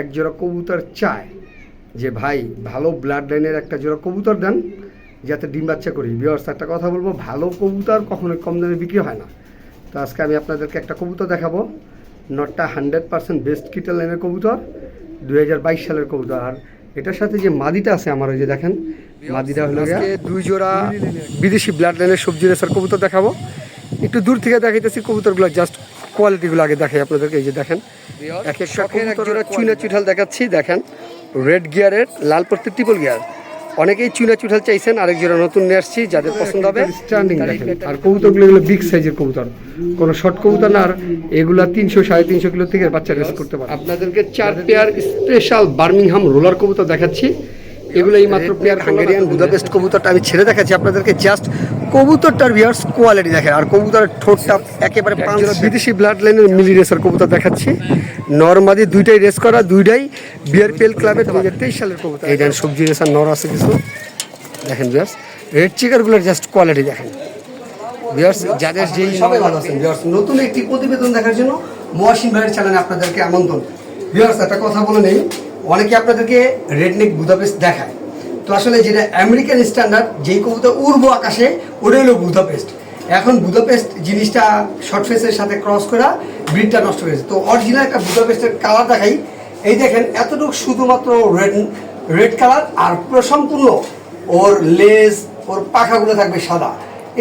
এক জোড়া কবুতর চায় যে ভাই ভালো ব্লাড লাইনের একটা জোড়া কবুতর দেন যাতে ডিম বাচ্চা করি। বিয়র্স একটা কথা বলব ভালো কবুতর কখনোই কম দামে বিক্রি হয় না। তো আজকে আমি আপনাদেরকে একটা কবুতর দেখাবো নটটা হান্ড্রেড পার্সেন্ট বেস্ট কিটার লাইনের কবুতর দুই হাজার বাইশ সালের কবুতর। আর এটার সাথে যে মাদিটা আছে আমার ওই যে দেখেন মাদিটা হলো দুই জোড়া বিদেশি ব্লাড লাইনের সবজি রেসার কবুতর দেখাবো। একটু দূর থেকে দেখাইতেছি কবুতরগুলো জাস্ট কোয়ালিটিগুলো আগে দেখাই আপনাদেরকে এই যে দেখেন। এক একটা চুনা চুঠাল দেখাচ্ছি দেখেন। রেড গিয়ারের লাল পড়তে ট্রিপল গিয়ার অনেকেই চুনা চুঠাল চাইছেন আরেক জোড়া নতুন নিয়ে আসছি যাদের পছন্দ হবে। স্ট্যান্ডিং দেখেন। আর কবুতরগুলো এগুলো বিগ সাইজের কবুতর। কোনো শর্ট কবুতর না আর এগুলা তিনশো সাড়ে তিনশো কিলো থেকে বাচ্চা রেস করতে পারে। আপনাদেরকে চার পেয়ার স্পেশাল বার্মিংহাম রোলার কবুতর দেখাচ্ছি। এগুলো এই মাত্র প্লেয়ার হাঙ্গেরিয়ান বুদাপেস্ট কবুতরটা আমি ছেড়ে দেখাচ্ছি আপনাদেরকে। জাস্ট কবুতরটার ভিউয়ার্স কোয়ালিটি দেখেন আর কবুতরের ঠোঁটটা একেবারে বিদেশি ব্লাড লাইনের মিলি রেসার কবুতর দেখাচ্ছি। নর্মাদি দুইটাই রেস করা দুইটাই বিআরপিএল ক্লাবের দু হাজার তেইশ সালের কবুতর। এই দেখেন সবজি রেসার নর আছে কিছু। দেখেন ভিউয়ার্স রেড চিকারগুলোর জাস্ট কোয়ালিটি দেখেন। ভিউয়ার্স যাদের যেই সবাই ভালো আছেন ভিউয়ার্স নতুন একটি প্রতিবেদন দেখার জন্য মহাসিন ভাইয়ের চ্যানেলে আপনাদেরকে আমন্ত্রণ। ভিউয়ার্স একটা কথা বলে নেই অনেকে আপনাদেরকে রেডনেক বুদাপেস্ট দেখায়। তো আসলে যেটা আমেরিকান স্ট্যান্ডার্ড, যেই কবুতর উর্ব আকাশে, ওটাই হলো বুদাপেস্ট। এখন বুদাপেস্ট জিনিসটা শর্ট ফেসের সাথে ক্রস করা ব্রিডটা নষ্ট হয়েছে তো অরিজিনাল একটা বুদাপেস্টের কালার দেখাই। এই দেখেন, এতটুকু শুধুমাত্র রেড রেড কালার আর পুরো সম্পূর্ণ ওর লেজ ওর পাখাগুলো থাকবে সাদা।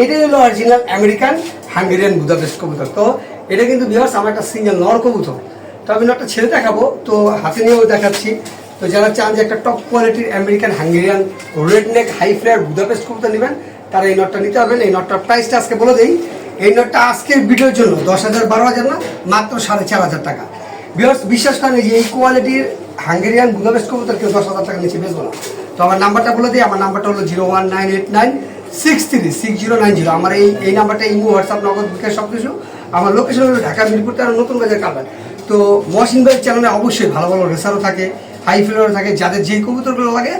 এটাই হলো অরিজিনাল আমেরিকান হাঙ্গেরিয়ান বুদাপেস্ট কবুতর তো এটা কিন্তু বিহার্স আমার একটা সিঙ্গেল নর কবুতর। তো আমি একটা ছেলে দেখাবো, তো হাতে নিয়েও দেখাচ্ছি। তো যারা চান যে একটা টপ কোয়ালিটির American Hungarian red neck high flyer Budapest কবুতর নেবেন, তারা এই নটটা নিতে পারবেন। এই নটটার প্রাইসটা আজকে বলে দিই। এই নটটা আজকের ভিডিওর জন্য দশ হাজার বারো হাজার না, মাত্র সাড়ে চার হাজার টাকা। বিহার্স বিশ্বাস করেন যে এই কোয়ালিটির হাঙ্গেরিয়ান বুদাপেস্ট কবুতর কেউ দশ হাজার টাকা নিচে বেচবো না। তো আমার নাম্বারটা বলে দিই, আমার নাম্বারটা হলো zero one nine eight nine six three six zero nine zero আমার এই এই নাম্বারটা ইমো, হোয়াটসঅ্যাপ, নগদ বিকাশ সব কিছু আমার লোকেশন হলো ঢাকা মিরপুর, তেরো নতুন বাজার কালবান তো মহসিন ভাইয়ের চ্যানেলে অবশ্যই ভালো ভালো রেসারও থাকে। হাই ফ্লেয়ারও থাকে যাদের যেই কবুতরগুলো লাগে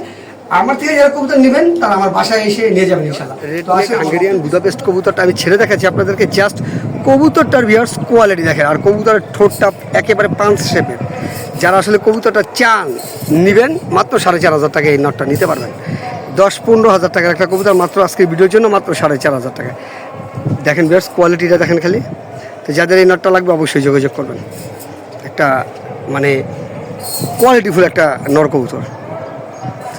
আমার থেকে যারা কবুতর নেবেন তারা আমার বাসায় এসে নিয়ে যাবেন ইনশাল্লাহ তো আসলে হাঙ্গেরিয়ান বুদাপেস্ট কবুতরটা আমি ছেড়ে দেখাচ্ছি আপনাদেরকে জাস্ট কবুতরটার ভিউয়ার্স কোয়ালিটি দেখেন আর কবুতরের ঠোঁটটা একেবারে পাঁচ শেপের যারা আসলে কবুতরটা চান নেবেন মাত্র সাড়ে চার হাজার টাকা এই নটটা নিতে পারবেন। দশ পনেরো হাজার টাকার একটা কবুতর মাত্র আজকের ভিডিওর জন্য মাত্র সাড়ে চার হাজার টাকা। দেখেন বেশ কোয়ালিটিটা দেখেন খালি। তো যাদের এই নটটা লাগবে অবশ্যই যোগাযোগ করবেন। একটা মানে কোয়ালিটিফুল একটা নর কবুতর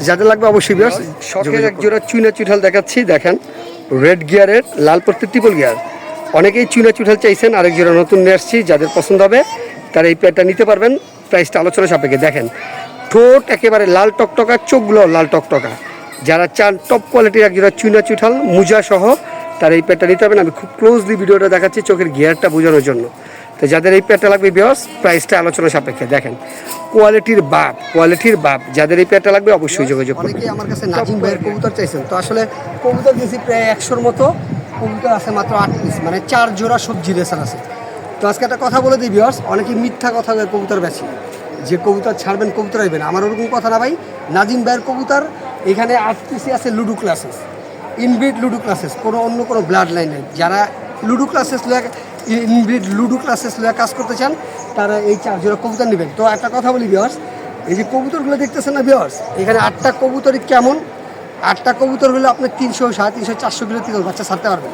যাদের লাগবে অবশ্যই বেশ শখের এক জোড়া চুনা চুঠাল দেখাচ্ছি দেখেন রেড গিয়ারের লাল পড়তে ট্রিপল গিয়ার অনেকেই চুনা চুঠাল চাইছেন আরেক জোড়া নতুন নিয়ে আসছি যাদের পছন্দ হবে তারা এই প্যাডটা নিতে পারবেন। প্রাইসটা আলোচনা সাপেক্ষে দেখেন ঠোঁট একেবারে লাল টকটকা চোখগুলো লাল টকটকা। যারা চান টপ কোয়ালিটির একজোড়া চুনা চুঠাল মুজা সহ তারা এই প্যাডটা নিতে পারবেন। আমি খুব ক্লোজলি ভিডিওটা দেখাচ্ছি চোখের গিয়ারটা বোঝানোর জন্য। তো যাদের এই প্যাডটা লাগবে বিয়স প্রাইসটা আলোচনা সাপেক্ষে। দেখেন কোয়ালিটির বাপ কোয়ালিটির বাপ, যাদের এই প্যাডটা লাগবে অবশ্যই যোগাযোগ অনেকেই আমার কাছে নাজিম ভাইয়ের কবুতর চাইছেন। তো আসলে কবুতর দিয়েছি প্রায় একশোর মতো, কবুতর আছে মাত্র আট পিস মানে চার জোড়া সবজি রেসার আছে। তো আজকে একটা কথা বলে দিই বিয়স অনেকে মিথ্যা কথা কবুতর বেশি যে কবুতর ছাড়বেন, কবুতর আইবেন। আমার ওরকম কথা না ভাই, নাজিম ভাইয়ের কবুতর, এখানে আট পিসি আছে Ludo classes inbred Ludo classes কোনো অন্য কোনো ব্লাড লাইন নেই। যারা Ludo classes inbred Ludo classes কাজ করতে চান, তারা এই চার জোড়া কবুতর নেবেন। তো একটা কথা বলি বিহার্স এই যে কবুতরগুলো দেখতেছেন না বিহার্স এখানে আটটা কবুতরই কেমন? আটটা কবুতর হলে আপনি তিনশো সাড়ে তিনশো, চারশো কিলো থেকে বাচ্চা ছাড়তে পারবেন।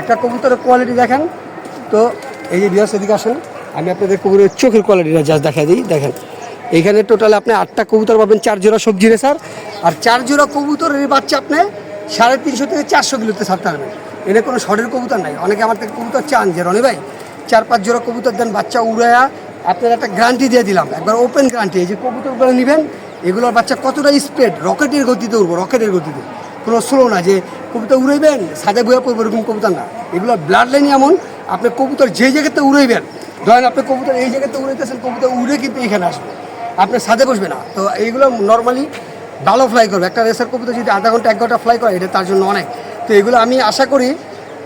একটা কবুতরের কোয়ালিটি দেখেন। তো এই যে বিহার্স এদিকে আসুন। আমি আপনাদের কবুতরের চোখের কোয়ালিটিটা জাস্ট দেখাই দিই, দেখেন। এখানে টোটাল আপনি আটটা কবুতর পাবেন, চার জোড়া সবজি রেসার। আর চার জোড়া কবুতরের বাচ্চা আপনি সাড়ে তিনশো থেকে চারশো কিলোতে ছাড়তে পারবেন। এনে কোনো শর্টের কবুতর নাই। অনেকে আমার থেকে কবুতর চান যে, রনি ভাই, চার পাঁচ জোড়া কবুতর দেন, বাচ্চা উড়ায়া আপনার একটা গ্যারান্টি দিয়ে দিলাম। একবার ওপেন গ্যারান্টি এই যে কবুতরগুলো নেবেন, এগুলোর বাচ্চা কতটা স্পিড রকেটের গতিতে উঠবো রকেটের গতিতে। কোনো স্লো না যে, কবুতর উড়াইবেন, সাদা বইয়া পড়ব এরকম কবুতর না। এগুলো ব্লাড লাইন এমন, আপনি কবুতর যে জায়গাতে উড়াইবেন, ধরেন আপনি কবুতর এই জায়গাতে উড়াইতেছেন, কবুতর উড়ে কিন্তু এখানে আসবে। আপনি সাদে বসবে না। তো এইগুলো নর্মালি ভালো ফ্লাই করবে। একটা রেসার কবুতর যদি আধা ঘণ্টা, এক ঘণ্টা ফ্লাই করে, এটা তার জন্য অনেক। তো এগুলো আমি আশা করি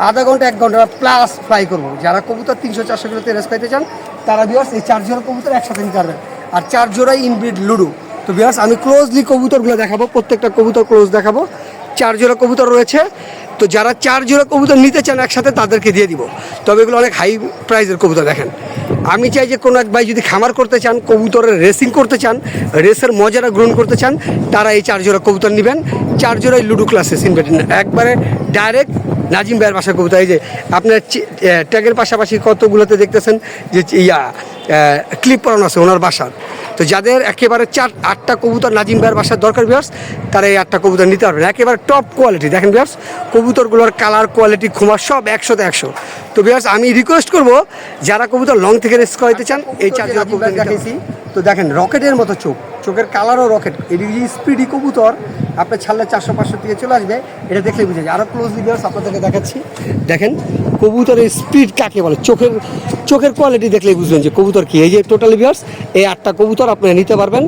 আধা ঘণ্টা, এক ঘণ্টা প্লাস ফ্রাই করব। যারা কবুতর তিনশো, চারশো কিলোতে রেস পাইতে চান, তারা বিয়ার্স এই চার জোড়া কবুতর একসাথে নিতে পারবেন। আর চার জোড়াই ইনব্রিড লুডো। তো বিয়ার্স আমি ক্লোজলি কবুতরগুলো দেখাবো, প্রত্যেকটা কবুতর ক্লোজ দেখাবো। চার জোড়া কবুতর রয়েছে। তো যারা চার জোড়া কবুতর নিতে চান একসাথে, তাদেরকে দিয়ে দিব। তবে এগুলো অনেক হাই প্রাইজের কবুতর, দেখেন। আমি চাই যে কোনো এক ভাই যদি খামার করতে চান, কবুতরের রেসিং করতে চান রেসের মজাটা গ্রহণ করতে চান, তারা এই চার জোড়া কবুতর নেবেন। চার জোড়াই লুডো ক্লাসে সিনবেটেন। একবারে ডাইরেক্ট নাজিম ভাইয়ের বাসার কবিতা। এই যে আপনার ট্যাগের পাশাপাশি কতগুলোতে দেখতেছেন যে ইয়া ক্লিপ পরানো আছে ওনার বাসার। তো যাদের একেবারে চার আটটা কবুতর নাজিম ভাইয়ের বাসার দরকার বিয়ার্স তারা এই আটটা কবুতর নিতে পারবেন। একেবারে টপ কোয়ালিটি দেখেন বিয়ার্স কবুতরগুলোর কালার কোয়ালিটি খুমার সব একশোতে একশো। তো বিয়ার্স আমি রিকোয়েস্ট করব যারা কবুতর লং থেকে রেস্ক করাইতে চান এই চার জোড়া কবুতর দেখাইছি। তো দেখেন রকেটের মতো চোখ। চোখের কালারও রকেট। এটি স্পিডি কবুতর। আপনার ছাড়লে চারশো পাঁচশো থেকে চলে আসবে এটা দেখলে বুঝে যায় আরও ক্লোজলি বিয়ার্স আপনাদেরকে দেখাচ্ছি। দেখেন কবুতরের স্পিড কাকে বলে? চোখের চোখের কোয়ালিটি দেখলেই বুঝবেন যে কবুতর কি। এই যে টোটালি বিয়ার্স এই আটটা কবুতর আপনারা নিতে পারবেন।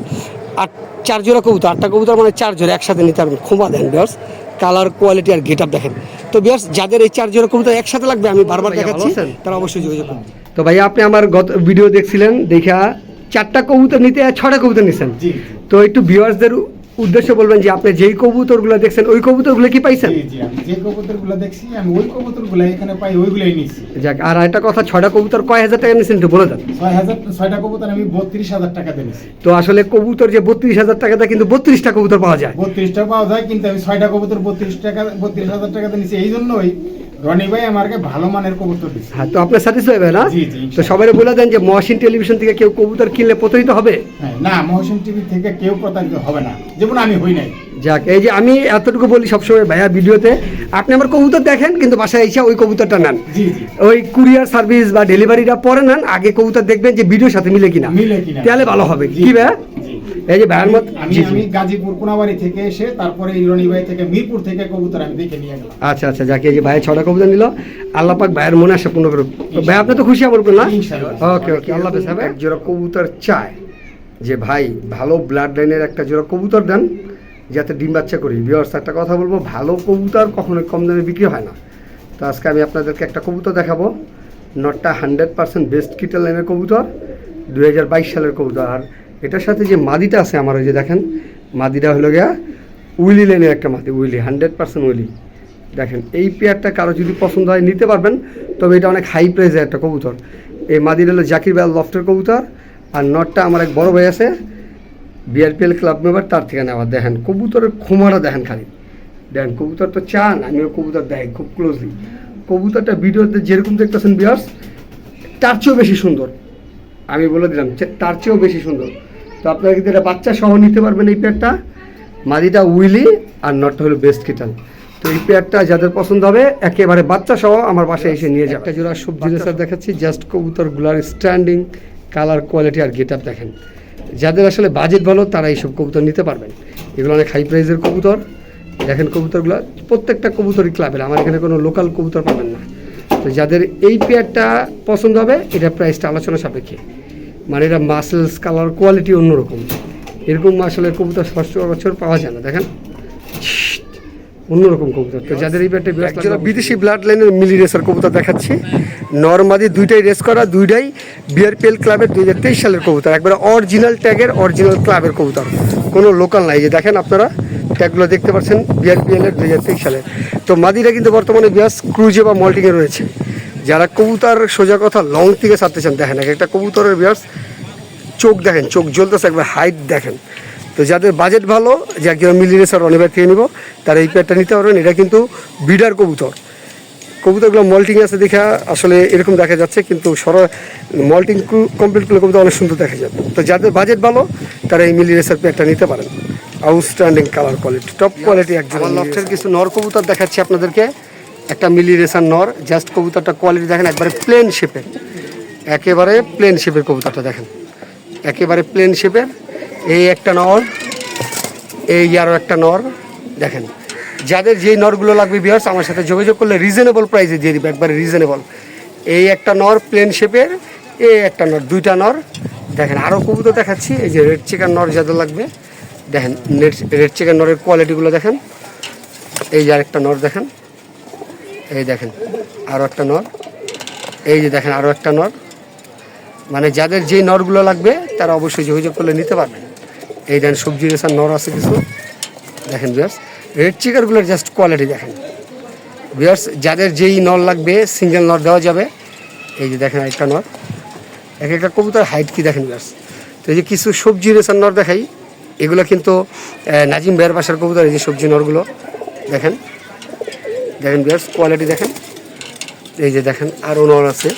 আট চার জোড়া কবুতর আটটা কবুতর মানে চার জোড়া একসাথে নিতে পারবেন। খুমা দেন বিয়ার্স কালার কোয়ালিটি আর গেট আপ দেখেন। তো বিয়ার্স যাদের এই চার জোড়া কবুতর একসাথে লাগবে আমি বারবার দেখাচ্ছি তারা অবশ্যই যোগাযোগ করুন তো ভাই আপনি আমার গত ভিডিও দেখছিলেন দেখা চারটা কবুতর নিতে ছটা কবুতর নিছেন। তো একটু ভিউয়ার্সদের উদ্দেশ্য বলবেন যে আপনি যেই কবুতরগুলো দেখছেন ওই কবুতরগুলো কি পাইছেন? জি আমি যে কবুতরগুলো দেখছি আমি ওই কবুতরগুলো এখানে পাই ওইগুলাই নিছি। যাক আর একটা কথা ছয়টা কবুতর কয় হাজার টাকা নিয়েছেন একটু বলে দেন। ছয় হাজার ছয়টা কবুতর আমি বত্রিশ হাজার টাকা দিয়ে নিছি। তো আসলে কবুতর যে বত্রিশ হাজার টাকাতে কিন্তু বত্রিশটা কবুতর পাওয়া যায়। বত্রিশটা পাওয়া যায় কিন্তু আমি ছয়টা কবুতর বত্রিশ টাকা বত্রিশ হাজার টাকা দিয়ে নিছি এই জন্যই রনি ভাই আমাকে ভালো মানের কবুতর দিচ্ছে। হ্যাঁ তো আপনার স্যাটিসফাই হবে না? জি, জি, তো সবাই বলে দেন যে মহাসিন টেলিভিশন থেকে কেউ কবুতর কিনলে প্রতারিত হবে? হ্যাঁ না মহসিন টিভি থেকে কেউ প্রতারিত হবে না। যেমন আমি হই নাই। যাক এই যে আমি এতটুকু বলি সবসময় ভাইয়া ভিডিওতে আপনি আমার কবুতর দেখেন কিন্তু বাসায় এসে ওই কবুতরটা নেন। ওই কুরিয়ার সার্ভিস বা ডেলিভারিটা পরে নেন আগে কবুতর দেখবেন যে ভিডিওর সাথে মিলে কিনা। মিলে কিনা। তাহলে ভালো হবে। কি ভাইয়া। এই যে ভাইয়ার মত আমি। আমি গাজীপুর কোনাবাড়ি থেকে এসে তারপরে এই ভাই থেকে মিরপুর থেকে কবুতর আমি দেখে নিয়ে গেলাম আচ্ছা আচ্ছা যাকে এই যে ভাই ছটা কবুতর নিল। আল্লাহ পাক ভাইয়ের মনে আসে পূর্ণ করুক ভাই আপনি তো খুশি আমার না? ইনশাআল্লাহ। ওকে ওকে আল্লাহ হাফেজ হবে এক জোড়া কবুতর চায় যে ভাই ভালো ব্লাড লাইনের একটা জোড়া কবুতর দেন যাতে ডিম বাচ্চা করি। বিয়ার্স একটা কথা বলব ভালো কবুতর কখনো কম দামে বিক্রি হয় না। তো আজকে আমি আপনাদেরকে একটা কবুতর দেখাবো। নটটা হান্ড্রেড পার্সেন্ট বেস্ট কিটার লাইনের কবুতর দুই হাজার বাইশ সালের কবুতর। আর এটার সাথে যে মাদিটা আছে আমার, ওই যে দেখেন, মাদিটা হলো গিয়া উইলি লাইনের একটা মাদি, উইলি, হান্ড্রেড পার্সেন্ট উইলি। দেখেন, এই পেয়ারটা কারও যদি পছন্দ হয় নিতে পারবেন, তবে এটা অনেক হাই প্রাইসের একটা কবুতর। এই মাদির হলো জাকির ভাই লফটের কবুতর, আর নটটা আমার এক বড় ভাই আছে, বিআরপিএল ক্লাব মেম্বার, তার থেকে নেওয়া। দেখেন, কবুতরের খুমারা দেখেন খালি। দেখেন, কবুতর তো চান, আমিও কবুতর দেখি খুব ক্লোজলি কবুতরটা ভিডিওতে যেরকম দেখতেছেন বিয়ার্স তার চেয়েও বেশি সুন্দর। আমি বলে দিলাম তার চেয়েও বেশি সুন্দর। তো আপনারা কিন্তু এটা বাচ্চা সহ নিতে পারবেন এই পেয়ারটা। মাদিটা উইলি আর নটটা হলো বেস্ট কিটান তো এই পেয়ারটা যাদের পছন্দ হবে, একেবারে বাচ্চা সহ আমার বাসায় এসে নিয়ে যাবে। একটা জোড়া সবজি রেসার দেখাচ্ছি জাস্ট কবুতরগুলার স্ট্যান্ডিং কালার কোয়ালিটি আর গেট আপ দেখেন। যাদের আসলে বাজেট ভালো, তারা এইসব কবুতর নিতে পারবেন। এগুলো অনেক হাই প্রাইজের কবুতর। দেখেন কবুতরগুলো, প্রত্যেকটা কবুতরই ক্লাবের আমার এখানে কোনো লোকাল কবুতর পাবেন না। তো যাদের এই পেয়ারটা পছন্দ হবে, এটা প্রাইসটা আলোচনা সাপেক্ষে। মানে এটা মাসেলস কালার কোয়ালিটি অন্যরকম। এরকম আসলে কবুতর ষষ্ঠ বছর পাওয়া যায় না দেখেন। অন্যরকম কবুতর। তো যাদের এই ব্যাটটা যারা বিদেশি ব্লাড লাইনের মিলি রেসার কবুতর দেখাচ্ছি। নর্মাদি দুইটাই রেস করা দুইটাই বিআরপিএল ক্লাবের দুই হাজার তেইশ সালের কবুতর। একবারে অরিজিনাল ট্যাগের অরিজিনাল ক্লাবের কবুতর। কোনো লোকাল নাই। যে দেখেন আপনারা ট্যাগগুলো দেখতে পাচ্ছেন বিআরপিএল এর দুই হাজার তেইশ সালের। তো মাদিরা কিন্তু বর্তমানে বিয়াস ক্রুজে বা মল্টিংয়ে রয়েছে। যারা কবুতর সোজা কথা লং থেকে ছাড়তে চান দেখেন এক একটা কবুতরের বিয়াস চোখ দেখেন চোখ জ্বলতেছে একবার হাইট দেখেন। তো যাদের বাজেট ভালো যে একজন মিলি রেসার অনেকবার থেকে নিব তারা এই প্যাডটা নিতে পারবেন। এটা কিন্তু বিডার কবুতর। কবুতরগুলো মল্টিং আছে দেখা আসলে এরকম দেখা যাচ্ছে কিন্তু সর মল্টিং কমপ্লিট করলে কবুতর অনেক সুন্দর দেখা যাবে। তো যাদের বাজেট ভালো তারা এই মিলি রেসার প্যাডটা নিতে পারেন। Outstanding colour quality top quality একজন লফটের কিছু নর কবুতর দেখাচ্ছি আপনাদেরকে। একটা মিলি রেসার নর জাস্ট কবুতরটা কোয়ালিটি দেখেন একবারে প্লেন শেপের একেবারে প্লেন শেপের কবুতরটা দেখেন। একেবারে প্লেন শেপের এই একটা নর, এই আরও একটা নর, দেখেন। যাদের যেই নরগুলো লাগবে বিয়ার্স আমার সাথে যোগাযোগ করলে রিজনেবল প্রাইসে দিয়ে দিবে, একবারে রিজনেবল এই একটা নর প্লেন শেপের এই একটা নর, দুইটা নর। দেখেন আরও কবুতর দেখাচ্ছি, এই যে রেড চিকেন নর যাদের লাগবে। দেখেন নেট রেড চিকেন নরের কোয়ালিটিগুলো দেখেন। এই যে আরেকটা নর দেখেন। এই দেখেন আরও একটা নর। এই যে দেখেন আরও একটা নর। মানে যাদের যেই নরগুলো লাগবে, তারা অবশ্যই যোগাযোগ করলে নিতে পারবেন এই দেন সবজি রেসার নর আছে কিছু। দেখেন বিয়ার্স রেড চিকারগুলোর জাস্ট কোয়ালিটি দেখেন। বিয়ার্স যাদের যেই নর লাগবে সিঙ্গেল নর দেওয়া যাবে। এই যে দেখেন একটা নর। এক একটা কবুতর হাইট কি দেখেন ব্যাস তো এই যে কিছু সবজি রেসার নর দেখাই, এগুলো কিন্তু নাজিম বেয়ার বাসার কবুতর, এই যে সবজি নরগুলো। দেখেন। দেখেন ব্যাস কোয়ালিটি দেখেন। এই যে দেখেন আরও নর আছে।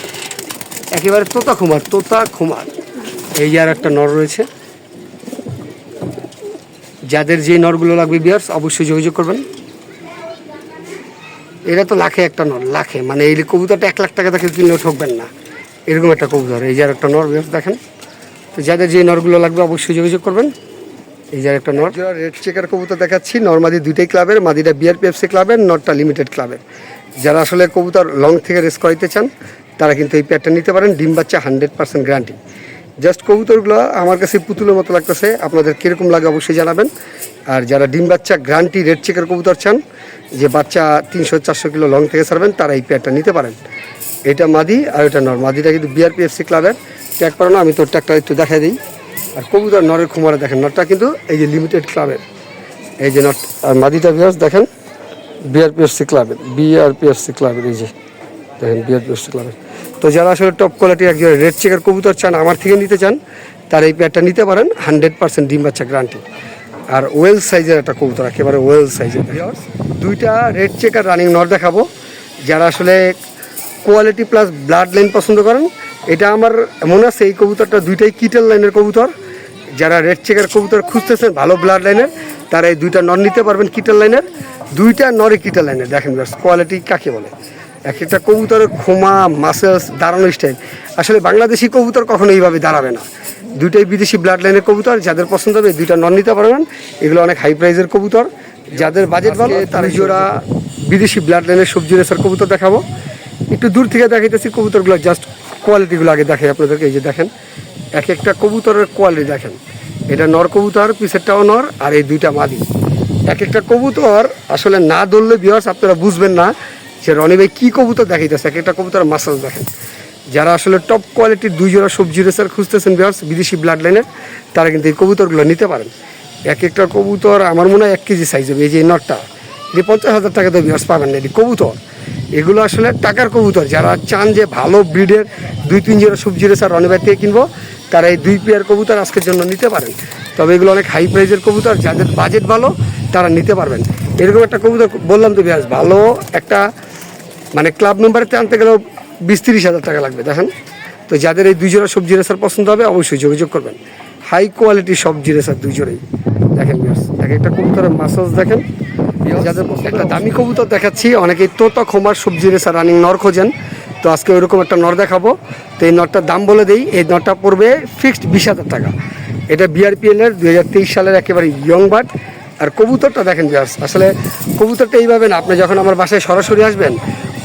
একেবারে তোতা খুমার তোতা খুমার। এই আর একটা নর রয়েছে। যাদের যে নরগুলো লাগবে বিয়ার্স অবশ্যই যোগাযোগ করবেন। এটা তো লাখে একটা নর, লাখে। মানে এই কবুতরটা এক লাখ টাকা থেকে কিনলেও ঠকবেন না। এরকম একটা কবুতর, এই যে আর একটা নর বিয়ার্স দেখেন। তো যাদের যে নরগুলো লাগবে, অবশ্যই যোগাযোগ করবেন। এই যে আর একটা নর রেড চেকার কবুতর দেখাচ্ছি। নর্মাদি দুইটাই ক্লাবের মাদিটা বিআরপিএফসি ক্লাবের নটটা লিমিটেড ক্লাবের যারা আসলে কবুতর লং থেকে রেস করাইতে চান তারা কিন্তু এই প্যাডটা নিতে পারেন। ডিম বাচ্চা হান্ড্রেড পার্সেন্ট গ্যারান্টি জাস্ট কবুতরগুলো আমার কাছে পুতুলের মতো লাগতেছে। আপনাদের কীরকম লাগে অবশ্যই জানাবেন। আর যারা ডিম বাচ্চা গ্রান্টি রেড চেকের কবুতর চান, যে বাচ্চা তিনশো চারশো কিলো লং থেকে ছাড়বেন, তারা এই প্যাডটা নিতে পারেন। এটা মাদি আর এটা নর। মাদিটা কিন্তু বিআরপিএফসি ক্লাবের ট্যাগ করানো আমি তোর ট্যাগটা একটু দেখাই দিই। আর কবুতর নরের খুমারে দেখেন নটটা কিন্তু এই যে লিমিটেড ক্লাবের এই যে নট আর মাদিটা বিয়ার্স দেখেন বিআরপিএফসি ক্লাবের বিআরপিএফসি ক্লাবের এই যে, দেখেন বিআরপিএফসি ক্লাবের তো যারা আসলে টপ কোয়ালিটি একজন রেড চেকের কবুতর চান আমার থেকে নিতে চান তারা এই প্যাডটা নিতে পারেন হান্ড্রেড পার্সেন্ট ডিম বাচ্চা গ্যারান্টি আর ওয়েল সাইজের একটা কবুতর একেবারে ওয়েল সাইজের দুইটা রেড চেকার রানিং নর দেখাবো। যারা আসলে কোয়ালিটি প্লাস ব্লাড লাইন পছন্দ করেন এটা আমার মনে আছে এই কবুতরটা দুইটাই কিটেল লাইনের কবুতর। যারা রেড চেকার কবুতর খুঁজতেছেন ভালো ব্লাড লাইনের তারা এই দুইটা নর নিতে পারবেন কিটেল লাইনের দুইটা নরে কিটেল লাইনের দেখেন কোয়ালিটি কাকে বলে? এক একটা কবুতরের খোমা মাসেলস দাঁড়ানো স্টাইল আসলে বাংলাদেশি কবুতর কখনো এইভাবে দাঁড়াবে না। দুইটাই বিদেশি ব্লাড লাইনের কবুতর যাদের পছন্দ হবে দুইটা নর নিতে পারবেন। এগুলো অনেক হাই প্রাইজের কবুতর। যাদের বাজেট ভালো তার জোড়া বিদেশি ব্লাড লাইনের সবজি রেসার কবুতর দেখাবো। একটু দূর থেকে দেখাইতেছি কবুতরগুলো জাস্ট কোয়ালিটিগুলো আগে দেখাই আপনাদেরকে এই যে দেখেন। এক একটা কবুতরের কোয়ালিটি দেখেন। এটা নর কবুতর পিছেরটাও নর আর এই দুইটা মাদি। এক একটা কবুতর আসলে না ধরলে বিয়ার্স আপনারা বুঝবেন না। যে রনি ভাই কী কবুতর দেখাইতেছে? এক একটা কবুতর মাসাজ দেখেন। যারা আসলে টপ কোয়ালিটির দুই জোড়া সবজি রেসার খুঁজতেছেন বিয়ার্স বিদেশি ব্লাড লাইনের তারা কিন্তু এই কবুতরগুলো নিতে পারেন। এক একটা কবুতর আমার মনে হয় এক কেজি সাইজ হবে, এই যে এই নটটা। এটি পঞ্চাশ হাজার টাকা তো বিয়ার্স পাবেন না, এটি কবুতর। এগুলো আসলে টাকার কবুতর, যারা চান যে ভালো ব্রিডের দুই, তিন জোড়া সবজি রেসার রনিবার থেকে কিনবো, তারা এই দুই পেয়ার কবুতর আজকের জন্য নিতে পারেন। তবে এগুলো অনেক হাই প্রাইজের কবুতর, যাদের বাজেট ভালো, তারা নিতে পারবেন। এরকম একটা কবুতর বললাম তো বিয়াস ভালো একটা মানে ক্লাব মেম্বারেতে আনতে গেলেও বিশ তিরিশ হাজার টাকা লাগবে দেখেন। তো যাদের এই দুই জোড়া সবজি রেসার পছন্দ হবে অবশ্যই যোগাযোগ করবেন। হাই কোয়ালিটির সবজি রেসার দুই জোড়াই। দেখেন এক একটা কবুতরের মাসাজ দেখেন। যাদের একটা দামি কবুতর দেখাচ্ছি অনেকেই তোতা খোমার সবজি রেসার রানিং নর খোঁজেন। তো আজকে ওইরকম একটা নর দেখাবো। তো এই নরটার দাম বলে দেই এই নরটা পড়বে ফিক্সড বিশ হাজার টাকা। এটা বিআরপিএল এর দুই হাজার তেইশ সালের একেবারে ইয়ং বার্ড আর কবুতরটা দেখেন বিয়াস আসলে কবুতরটা এইভাবে না আপনি যখন আমার বাসায় সরাসরি আসবেন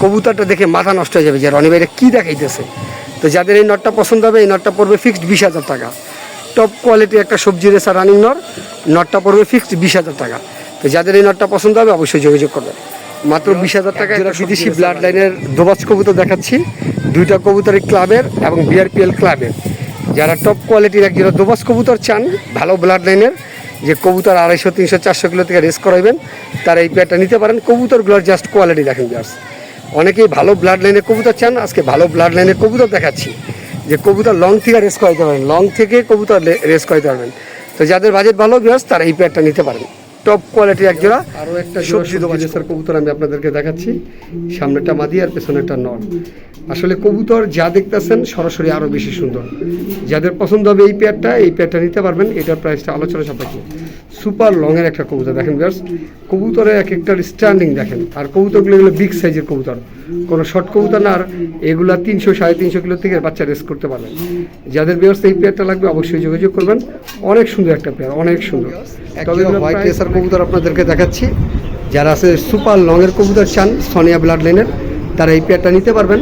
কবুতরটা দেখে মাথা নষ্ট হয়ে যাবে যে রনি ভাইরা কী দেখাইতেছে? তো যাদের এই নটটা পছন্দ হবে এই নটটা পড়বে ফিক্সড বিশ হাজার টাকা। টপ কোয়ালিটি একটা সবজি রেসা রানিং নর নটটা পড়বে ফিক্সড বিশ হাজার টাকা। তো যাদের এই নটটা পছন্দ হবে অবশ্যই যোগাযোগ করবেন। মাত্র বিশ হাজার টাকা একটা বিদেশি ব্লাড লাইনের দোবাজ কবুতর দেখাচ্ছি। দুইটা কবুতরের ক্লাবের এবং বিআরপিএল ক্লাবের যারা টপ কোয়ালিটির একজোড়া দোবাজ কবুতর চান ভালো ব্লাড লাইনের যে কবুতর আড়াইশো তিনশো চারশো কিলো থেকে রেস করাইবেন তারা এই পেয়ারটা নিতে পারেন। কবুতরগুলোর জাস্ট কোয়ালিটি দেখেন জাস্ট অনেকেই ভালো ব্লাড লাইনের কবুতর চান আজকে ভালো ব্লাড লাইনের কবুতর দেখাচ্ছি যে কবুতর লং থেকে রেস করাইতে পারেন লং থেকে কবুতর রেস করাইতে পারবেন। তো যাদের বাজেট ভালো গ্রাস তারা এই প্যাডটা নিতে পারেন। টপ কোয়ালিটি এক জোড়া আরও একটা সবজি দোকান কবুতর আমি আপনাদেরকে দেখাচ্ছি সামনেটা মাদি আর পেছনেরটা নর। আসলে কবুতর যা দেখতেছেন সরাসরি আরও বেশি সুন্দর। যাদের পছন্দ হবে এই পেয়ারটা এই পেয়ারটা নিতে পারবেন। এটার প্রাইসটা আলোচনা সাপেক্ষে। সুপার লংয়ের একটা কবুতর দেখেন গার্স কবুতরের এক একটার স্ট্যান্ডিং দেখেন। আর কবুতরগুলো এগুলো বিগ সাইজের কবুতর। কোনো শর্ট কবুতর না আর এগুলা তিনশো সাড়ে তিনশো কিলো থেকে বাচ্চা রেস করতে পারবেন। যাদের ব্যবস্থা এই পেয়ারটা লাগবে অবশ্যই যোগাযোগ করবেন। অনেক সুন্দর একটা পেয়ার অনেক সুন্দর। তবে হোয়াইট রেসার কবুতর আপনাদেরকে দেখাচ্ছি। যারা আছে সুপার লংয়ের কবুতর চান সোনিয়া ব্লাড লাইনের তারা এই পেয়ারটা নিতে পারবেন।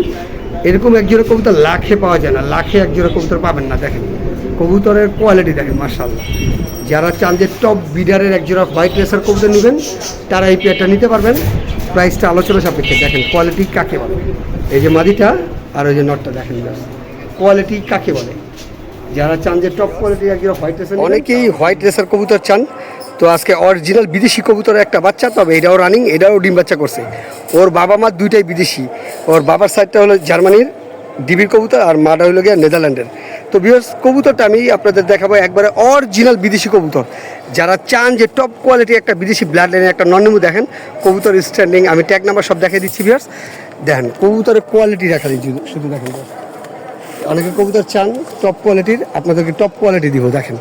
এরকম এক জোড়া কবুতর লাখে পাওয়া যায় না, লাখে এক জোড়া কবুতর পাবেন না, দেখেন। কবুতরের কোয়ালিটি দেখেন মার্শাল্লাহ যারা চান যে টপ বিডারের এক জোড়া হোয়াইট রেসার কবুতর নেবেন, তারা এই পেয়ারটা নিতে পারবেন। প্রাইসটা আলোচনা সাপেক্ষে, দেখেন কোয়ালিটি কাকে বলে। এই যে মাদিটা আর ওই যে নটটা, দেখেন কোয়ালিটি কাকে বলে? যারা চান যে টপ কোয়ালিটি এক জোড়া হোয়াইট রেসার অনেকেই হোয়াইট রেসার কবুতর চান। তো আজকে অরিজিনাল বিদেশি কবুতরের একটা বাচ্চা, তবে এটাও রানিং এটাও ডিম বাচ্চা করছে। ওর বাবা মা দুইটাই বিদেশি। ওর বাবার সাইডটা হলো জার্মানির ডিবির কবুতর আর মাটা হইল গিয়ে নেদারল্যান্ডের। তো বিহস কবুতরটা আমি আপনাদের দেখাবো একবারে অরিজিনাল বিদেশি কবুতর। যারা চান যে টপ কোয়ালিটি একটা বিদেশি ব্লাড লাইনের একটা নন্নমু দেখেন, কবুতর স্ট্যান্ডিং আমি ট্যাগ নাম্বার সব দেখিয়ে দিচ্ছি বিহস দেখেন, কবুতরের কোয়ালিটি দেখা দিচ্ছি শুধু দেখেন। অনেকে কবুতর চান টপ কোয়ালিটির আপনাদেরকে টপ কোয়ালিটি দিব, দেখেন।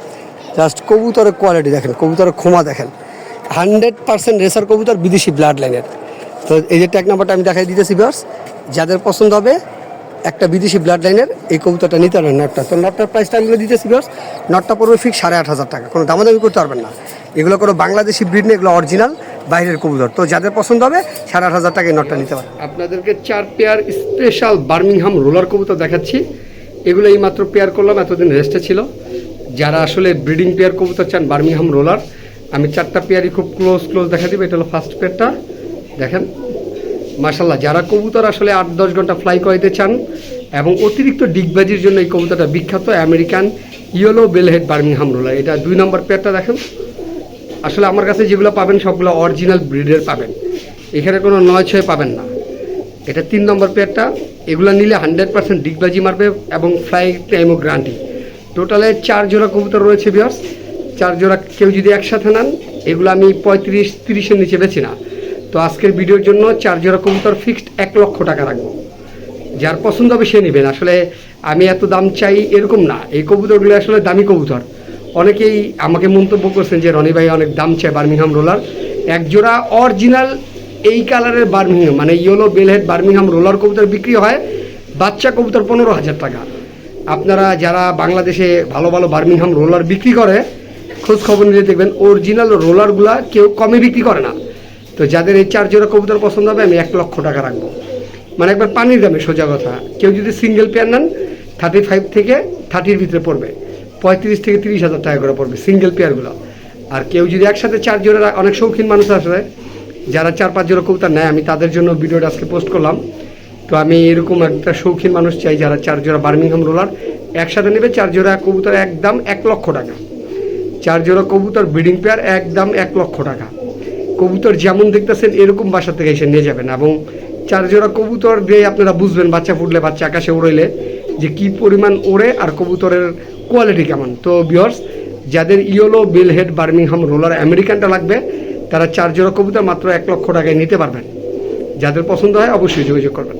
জাস্ট কবুতরের কোয়ালিটি দেখেন, কবুতরের ক্ষমা দেখেন। হান্ড্রেড পার্সেন্ট রেসার কবুতর বিদেশি ব্লাড লাইনের তো এই যে ট্যাগ নাম্বারটা আমি দেখাই দিতেছি বিয়ার্স যাদের পছন্দ হবে একটা বিদেশি ব্লাড লাইনের এই কবুতরটা নিতে পারবেন নটটা তো নটটার প্রাইসটা আমি দিতেছি বিয়ার্স নটটা পড়বে ফিক্স সাড়ে আট হাজার টাকা। কোনো দামাদামি করতে পারবেন না। এগুলো কোনো বাংলাদেশি ব্রিড নেই, এগুলো অরিজিনাল বাইরের কবুতর। তো যাদের পছন্দ হবে, সাড়ে আট হাজার টাকায় নটটা নিতে পারেন আপনাদেরকে চার পেয়ার স্পেশাল বার্মিংহাম রোলার কবুতর দেখাচ্ছি। এগুলো এই মাত্র পেয়ার করলাম, এতদিন রেস্টে ছিল। যারা আসলে ব্রিডিং পেয়ার কবুতর চান বার্মিংহাম রোলার আমি চারটা পেয়ারই খুব ক্লোজ ক্লোজ দেখা দিব, এটা হলো ফার্স্ট পেয়ারটা দেখেন মাশাল্লাহ যারা কবুতর আসলে আট, দশ ঘণ্টা ফ্লাই করাইতে চান এবং অতিরিক্ত ডিগবাজির জন্য এই কবুতরটা বিখ্যাত American yellow bellhead Birmingham roller এটা দুই নম্বর পেয়ারটা দেখেন। আসলে আমার কাছে যেগুলো পাবেন, সবগুলো অরিজিনাল ব্রিডের পাবেন। এখানে কোনো নয় ছয় পাবেন না। এটা তিন নম্বর পেয়ারটা এগুলো নিলে হান্ড্রেড পার্সেন্ট ডিগবাজি মারবে এবং ফ্লাই টাইমও গ্রান্টি টোটালে চার জোড়া কবুতর রয়েছে বিয়ার্স চার জোড়া কেউ যদি একসাথে নেন, এগুলো আমি পঁয়ত্রিশ, তিরিশের নিচে বেছি না। তো আজকের ভিডিওর জন্য চার জোড়া কবুতর ফিক্সড এক লক্ষ টাকা রাখব। যার পছন্দ হবে সে নেবেন। আসলে আমি এত দাম চাই এরকম না। এই কবুতরগুলো আসলে দামি কবুতর। অনেকেই আমাকে মন্তব্য করছেন যে, রনি ভাই, অনেক দাম চায় বার্মিংহাম রোলার। এক জোড়া অরিজিনাল এই কালারের বার্মিংহাম মানে ইয়েলো বেলহেড বার্মিংহাম রোলার কবুতর বিক্রি হয়। বাচ্চা কবুতর পনেরো হাজার টাকা। আপনারা যারা বাংলাদেশে ভালো ভালো বার্মিংহাম রোলার বিক্রি করে খোঁজ খবর নিলে দেখবেন অরিজিনাল রোলারগুলা কেউ কমে বিক্রি করে না। তো যাদের এই চার জোড়া কবুতর পছন্দ হবে, আমি এক লক্ষ টাকা রাখব। মানে একবার পানির দামে, সোজা কথা। কেউ যদি সিঙ্গেল পেয়ার নেন থার্টি ফাইভ থেকে থার্টির ভিতরে পড়বে। পঁয়ত্রিশ থেকে তিরিশ হাজার টাকা করে পড়বে সিঙ্গেল পেয়ারগুলো আর কেউ যদি একসাথে চার জোড়া, অনেক শৌখিন মানুষ আসলে যারা চার পাঁচ জোড়া কবুতর নেয়, আমি তাদের জন্য ভিডিওটা আজকে পোস্ট করলাম। তো আমি এরকম একটা শৌখিন মানুষ চাই যারা চার জোড়া বার্মিংহাম রোলার একসাথে নেবে, চার জোড়া কবুতর একদম এক লক্ষ টাকা। চার জোড়া কবুতর ব্রিডিং পেয়ার একদম এক লক্ষ টাকা। কবুতর যেমন দেখতেছেন এরকম বাসা থেকে এসে নিয়ে যাবেন এবং চার জোড়া কবুতর দিয়ে আপনারা বুঝবেন বাচ্চা ফুটলে বাচ্চা আকাশে উড়াইলে যে কি পরিমাণ ওড়ে আর কবুতরের কোয়ালিটি কেমন। তো বিয়র্স যাদের yellow bill head Birmingham roller আমেরিকানটা লাগবে, তারা চার জোড়া কবুতর মাত্র এক লক্ষ টাকায় নিতে পারবেন। যাদের পছন্দ হয় অবশ্যই যোগাযোগ করবেন।